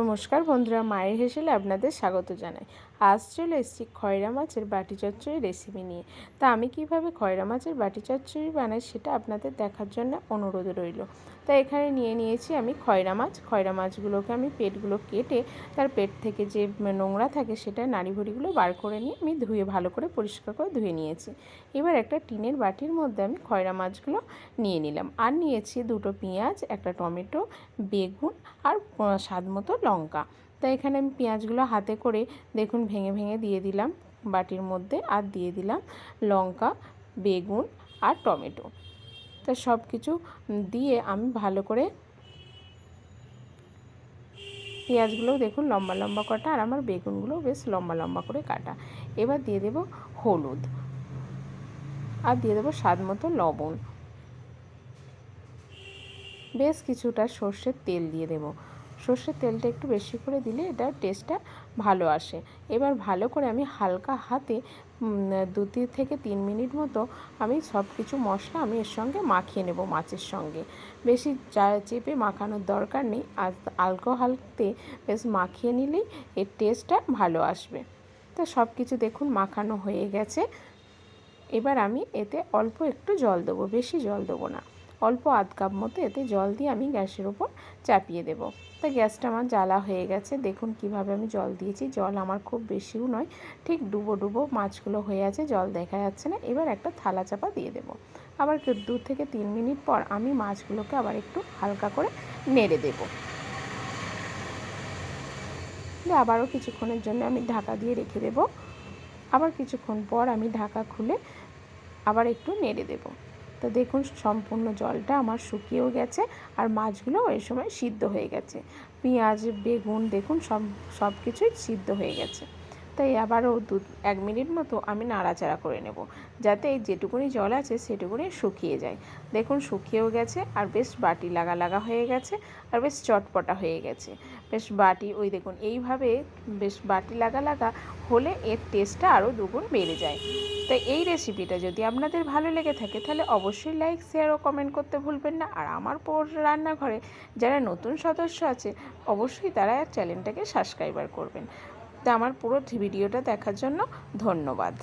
নমস্কার বন্ধুরা, মায়ের হেসেলে আপনাদের স্বাগত জানাই। আজ চলে এসেছি খয়রা মাছের বাটি চচ্চড়ি রেসিপি নিয়ে। তা আমি কীভাবে খয়রা মাছের বাটি চচ্চড়ি বানাই সেটা আপনাদের দেখার জন্য অনুরোধ রইল। তা এখানে নিয়ে নিয়েছি আমি খয়রা মাছ। খয়রা মাছগুলোকে আমি পেটগুলো কেটে তার পেট থেকে যে নোংরা থাকে সেটা নাড়িভুড়িগুলো বার করে নিয়ে আমি ধুয়ে ভালো করে পরিষ্কার করে ধুয়ে নিয়েছি। এবার একটা টিনের বাটির মধ্যে আমি খয়রা মাছগুলো নিয়ে নিলাম। আর নিয়েছি দুটো পেঁয়াজ, একটা টমেটো, বেগুন আর স্বাদ মতো লঙ্কা। তো এখানে আমি পেঁয়াজগুলো হাতে করে দেখুন ভেঙে ভেঙে দিয়ে দিলাম। বাটির মধ্যে আর দিয়ে দিলাম লঙ্কা, বেগুন আর টমেটো। তা সব কিছু দিয়ে আমি ভালো করে পেঁয়াজগুলোও দেখুন লম্বা লম্বা কাটা আর আমার বেগুনগুলো বেশ লম্বা লম্বা করে কাটা। এবার দিয়ে দেব হলুদ আর দিয়ে দেবো স্বাদ মতো লবণ। বেশ কিছুটা সর্ষের তেল দিয়ে দেবো। সর্ষের তেলটা একটু বেশি করে দিলে এটার টেস্টটা ভালো আসে। এবার ভালো করে আমি হালকা হাতে দু তিন থেকে তিন মিনিট মতো আমি সব কিছু মশলা আমি এর সঙ্গে মাখিয়ে নেব মাছের সঙ্গে। বেশি চেপে মাখানোর দরকার নেই, আর আলকো বেশ মাখিয়ে নিলেই এর টেস্টটা ভালো আসবে। তো সব কিছু দেখুন মাখানো হয়ে গেছে। এবার আমি এতে অল্প একটু জল দেবো, বেশি জল দেবো না। অল্প আধ কাপ মতো এতে জল দিয়ে আমি গ্যাসের ওপর চাপিয়ে দেব। তো গ্যাসটা আমার জ্বালা হয়ে গেছে। দেখুন কীভাবে আমি জল দিয়েছি। জল আমার খুব বেশিও নয়, ঠিক ডুবো ডুবো মাছগুলো হয়ে আছে, জল দেখা যাচ্ছে না। এবার একটা থালা চাপা দিয়ে দেব। আবার দু থেকে তিন মিনিট পর আমি মাছগুলোকে আবার একটু হালকা করে নেড়ে দেব। আবারও কিছুক্ষণের জন্য আমি ঢাকা দিয়ে রেখে দেব। আবার কিছুক্ষণ পর আমি ঢাকা খুলে আবার একটু নেড়ে দেবো। তো দেখুন, সম্পূর্ণ জলটা আমার শুকিয়েও গেছে আর মাছগুলো ওই সময় সিদ্ধ হয়ে গেছে। পেঁয়াজ, বেগুন, দেখুন, সব সব কিছুই সিদ্ধ হয়ে গেছে। তাই আবারও দু, এক মিনিট মতো আমি নাড়াচাড়া করে নেব, যাতে যেটুকুনি জল আছে সেটুকুনি শুকিয়ে যায়। দেখুন, শুকিয়েও গেছে আর বেশ বাটি লাগা লাগা হয়ে গেছে আর বেশ চটপটা হয়ে গেছে। বেশ বাটি, ওই দেখুন, এইভাবে বেশ বাটি লাগা লাগা হলে এর টেস্টটা আরও দুগুণ বেড়ে যায়। তাই এই রেসিপিটা যদি আপনাদের ভালো লেগে থাকে, তাহলে অবশ্যই লাইক শেয়ার ও কমেন্ট করতে ভুলবেন না। আর আমার পর রান্নাঘরে যারা নতুন সদস্য আছে, অবশ্যই তারা চ্যানেলটাকে সাবস্ক্রাইবার করবেন। আমার পুরো ভিডিওটা দেখার জন্য ধন্যবাদ।